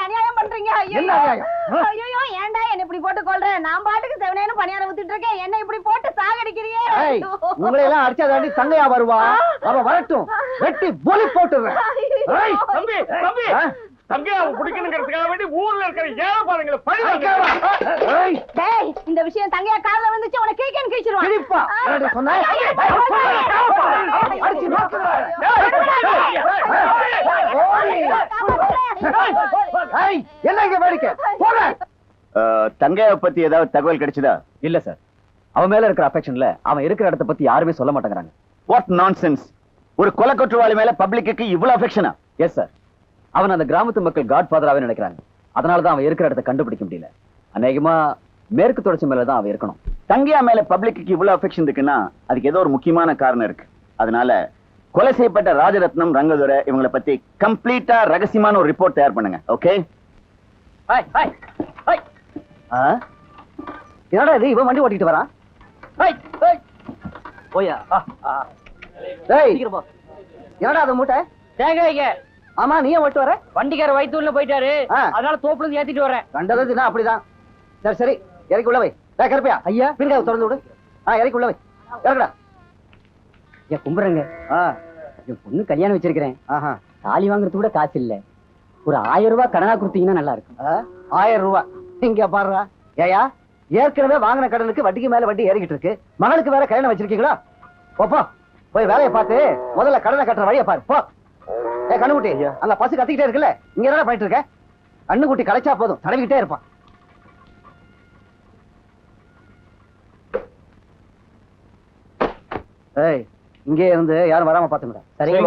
அநியாயம் பண்றீங்க? ஐயோ. என்ன ஏன்டா இப்படி போட்டு கொல்ற? நான் பாட்டுக்கு செவனேன்னு பணியாரம் ஊத்திட்டு இருக்கேன். என்னை இப்படி போட்டு சாகடிக்கிறியே? ஏய், ஐயோ. உங்களை எல்லாம் அடிச்சா தாண்டி தங்கையா வருவா? அவ வரட்டும். வெட்டி பொலி போட்டுறேன் ஏய், தம்பி தம்பி. ஆ? தம்பி அவன் பிடிக்கணுங்கிறதுக்காக வேண்டி ஊர்ல இருக்கிற ஏழை பாருங்களை பழி அடிக்காதா? ஏய், டேய், இந்த விஷயம் தங்கையா காதுல வந்துச்சு உனக்கு கேக்கேன்னு கிழிச்சிருவான். கிழிப்பா. என்னடி சொன்ன? அடிச்சு நோக்குறேன். ஓடி. ஏய், என்ன இங்க வேடிக்கை? போறேன் தங்கையை பத்தி ஏதாவது தகவல் கிடைச்சதா? இல்ல சார். அவன் மேல இருக்கிற அஃபெக்ஷன்ல அவன் இருக்கிற இடத்த பத்தி யாருமே சொல்ல மாட்டேங்கிறாங்க. வாட் நான்சென்ஸ் ஒரு கொலை குற்றவாளி மேல பப்ளிக்கு இவ்வளவு அஃபெக்ஷனா எஸ் சார் அவன் அந்த கிராமத்து மக்கள் காட் நினைக்கிறாங்க. அதனால தான் அவன் இருக்கிற இடத்த கண்டுபிடிக்க முடியல. அநேகமா மேற்கு தொடர்ச்சி மேல தான் அவன் இருக்கணும். தங்கையா மேல பப்ளிக்கு இவ்வளவு அஃபெக்ஷன் இருக்குன்னா அதுக்கு ஏதோ ஒரு முக்கியமான காரணம் இருக்கு. அதனால கொலை செய்யப்பட்ட ராஜரத்னம் ரங்கதுரை இவங்களை பத்தி கம்ப்ளீட்டா ரகசியமான ஒரு ரிப்போர்ட் தயார் பண்ணுங்க ஓகே? என்னடா இது? இவன் வண்டி ஓட்டிட்டு வரான்? போயா? என்னடா அது மூட்டை? தேங்காய்க்கு ஆமா நீ ஓட்டு வர? வண்டிக்கார வயிற்றுல போயிட்டாரு. அதனால தோப்புல இருந்து ஏத்திட்டு வரேன். கண்டது நான் அப்படிதான். சரி சரி. இறக்கி உள்ள வை. கருப்பையா. ஐயா. பிரிக்காத திறந்து விடு. ஆ இறக்கி உள்ள வை. இறக்குடா. ஏன் கும்பிடுறேங்க ஆ. என் பொண்ணு கல்யாணம் வச்சிருக்கிறேன். ஆஹா. தாலி வாங்குறது கூட காசு இல்ல. ஒரு ஆயிரம் ரூபாய் கடனா கொடுத்தீங்கன்னா நல்லா இருக்கும். ஆ, ஆயிரம் ரூபாய். இங்க பாருடா. ஏயா ஏற்கனவே வாங்கின கடனுக்கு வட்டிக்கு மேல வட்டி ஏறிக்கிட்டு இருக்கு. மகளுக்கு வேற கல்யாணம் வச்சிருக்கீங்களா? போ, போ. போய் வேலையை பார்த்து முதல்ல கடனை கட்டுற வழியை பாரு. போ. ஏ கண்ணுக்குட்டி அங்க பசு கத்திக்கிட்டே இருக்குல்ல? இங்க என்ன பண்ணிட்டு இருக்க? கண்ணுக்குட்டி கலைச்சா போதும். தடவிக்கிட்டே இருப்பான். ஏய் இங்கே இருந்து யாரும் வராம பாத்துங்கடா சரிங்க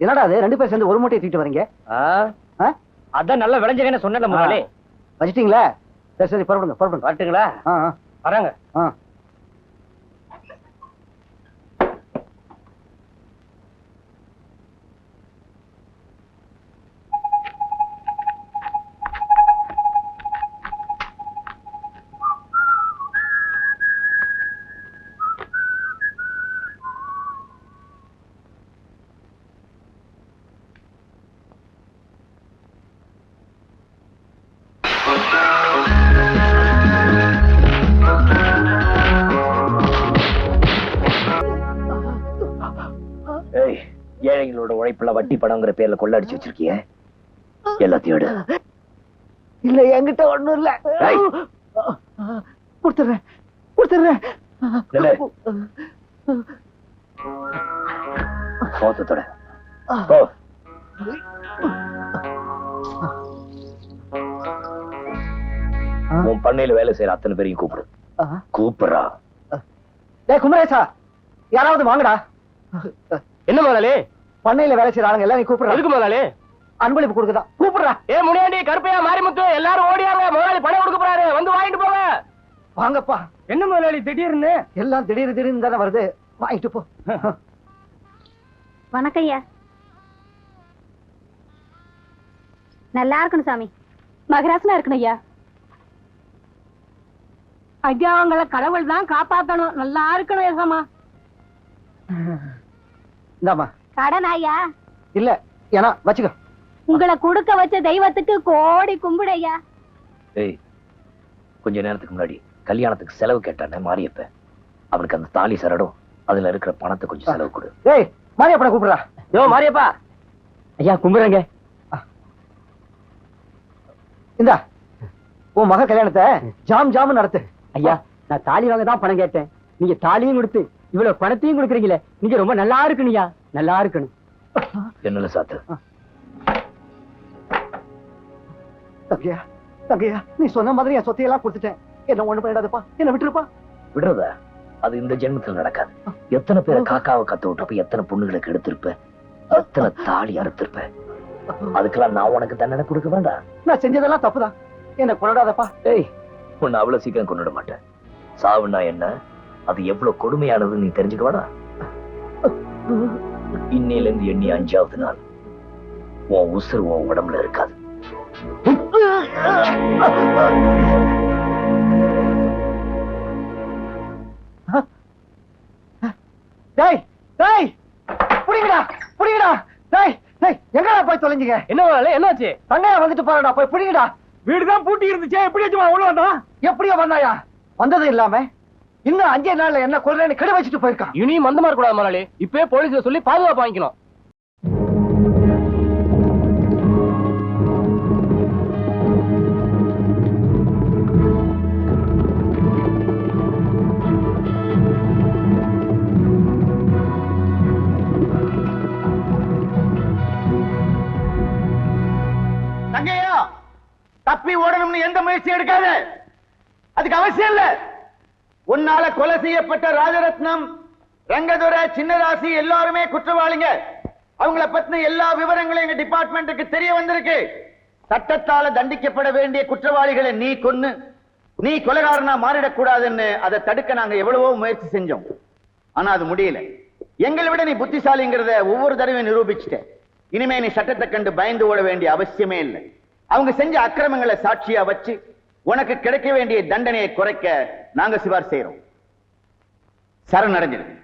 என்னடா அது? ரெண்டு பேர் சேர்ந்து ஒரு மூட்டையை தூக்கிட்டு வரீங்க? அதான் நல்லா விளைஞ்சகன்னு சொன்னல முதலாளி வச்சிட்டீங்களா? சரி சரி புறப்படுங்க புறப்படுங்க. வரட்டுங்களா? வராங்க. ஆ. ஏழைங்களோட உழைப்புல வட்டி பணங்கிற பேர்ல கொள்ளடிச்சு வச்சிருக்கிய? எல்லாத்தையும் இல்ல என்கிட்ட ஒண்ணும் இல்ல. கொடுத்துறேன். கொடுத்துறேன். போ. உன் பண்ணையில வேலை செய்யற அத்தனை பேரையும் கூப்பிடு. கூப்பிடுறா. டேய் குமரேசா யாராவது வாங்கடா. என்ன முதலாளி? பண்ணையில வேலை செய்யற ஆளுங்க எல்லாம் நீ கூப்பிடுறா. எதுக்கு முதலாளி? அன்பளிப்பு கொடுக்குதா? கூப்பிடுறா. ஏ முனியாண்டி கருப்பையா மாரிமுத்து எல்லாரும் ஓடியாங்க முதலாளி பணம் கொடுக்க போறாரு. வந்து வாங்கிட்டு போங்க. வாங்கப்பா. என்ன முதலாளி திடீர்னு? எல்லாம் திடீர் திடீர்னு தானே வருது. வாங்கிட்டு போ. வணக்கம் ஐயா. நல்லா இருக்கணும் சாமி. மகராசனா இருக்கணும் ஐயா. ஐயா அவங்கள கடவுள் தான் காப்பாத்தணும். நல்லா இருக்கணும் ஏசமா இந்தாம்மா. கடன் ஐயா இல்ல ஏன்னா வச்சுக்கோ. உங்களை கொடுக்க வச்ச தெய்வத்துக்கு கோடி கும்பிடு ஐயா ஏய் கொஞ்ச நேரத்துக்கு முன்னாடி கல்யாணத்துக்கு செலவு கேட்டானே மாரியப்ப அவனுக்கு அந்த தாலி சரடும் அதுல இருக்கிற பணத்தை கொஞ்சம் செலவு கொடு. ஏய் மாரியப்பனை கூப்பிடுறா. யோ மாரியப்பா! ஐயா கும்பிடுறேங்க. இந்தா உன் மக கல்யாணத்தை ஜாம் ஜாம் நடத்து. ஐயா நான் தாலி வாங்க தான் பணம் கேட்டேன். நீங்க தாலியும் கொடுத்து இவ்வளவு பணத்தையும் கொடுக்குறீங்களே நீங்க ரொம்ப நல்லா இருக்கணும்யா நல்லா இருக்கணும். என்னல சாத்து? தங்கையா தங்கையா நீ சொன்ன மாதிரி என் சொத்தையெல்லாம் கொடுத்துட்டேன். என்ன ஒண்ணு பண்ணிடாதப்பா. என்ன விட்டுருப்பா? விடுறத? அது இந்த ஜென்மத்துல நடக்காது. எத்தனை பேரை காக்காவை கத்து விட்டுருப்ப எத்தனை பொண்ணுங்களுக்கு எடுத்திருப்ப எத்தனை தாலி அறுத்திருப்ப. அதுக்கெல்லாம் நான் உனக்கு தண்டனை கொடுக்க வேண்டாம். நான் செஞ்சதெல்லாம் தப்புதான் என்ன கொண்டாடாதப்பா. ஏய் உன்னை அவ்வளவு சீக்கிரம் கொண்டுட மாட்டேன். சாவுனா என்ன? அது எவ்வளவு கொடுமையானதுன்னு நீ தெரிஞ்சுக்க வேணாம். இன்னையில இருந்து எண்ணி அஞ்சாவது நாள். உன் உசுறு உன் உடம்புல இருக்காது. டேய் டேய் புடிங்கடா புடிங்கடா. டேய் டேய் எங்கடா போய் தொலைஞ்சீங்க என்ன முதலாளி என்னாச்சு? தங்கையா வந்துட்டு பாருடா போய் புடிங்கடா. வீடு தான் பூட்டி இருந்துச்சே எப்படி உள்ள வந்தான்? எப்படியோ வந்தாயா? வந்ததும் இல்லாம? இன்னும் அஞ்சே நாள்ல என்ன கொல்றேன்னு கெடு வச்சுட்டு போயிருக்கான். இனியும் மந்தமா இருக்க கூடாது முதலாளி இப்பவே போலீஸ்ல சொல்லி பாதுகாப்பு வாங்கிக்கணும். தப்பி ஓடணும்னு எந்த முயற்சி எடுக்காத. அதுக்கு அவசியம் இல்ல. உன்னால கொலை செய்யப்பட்ட ராஜரத்னம் ரங்கதுரை சின்னராசி எல்லாருமே குற்றவாளிங்க. அவங்கள பத்தின எல்லா விவரங்களும் எங்க டிபார்ட்மெண்ட்டுக்கு தெரிய வந்திருக்கு. சட்டத்தால தண்டிக்கப்பட வேண்டிய குற்றவாளிகளை நீ கொன்னு நீ கொலைகாரனா மாறிடக்கூடாதுன்னு அதை தடுக்க நாங்க எவ்வளவோ முயற்சி செஞ்சோம். ஆனா அது முடியல. எங்களை விட நீ புத்திசாலிங்கிறத ஒவ்வொரு தடவையும் நிரூபிச்சுட்ட. இனிமே நீ சட்டத்தை கண்டு பயந்து ஓட வேண்டிய அவசியமே இல்லை. அவங்க செஞ்ச அக்கிரமங்களை சாட்சியா வச்சு உனக்கு கிடைக்க வேண்டிய தண்டனையை குறைக்க நாங்க சிபார் செய்யறோம் சரண் அடைஞ்சிருக்கு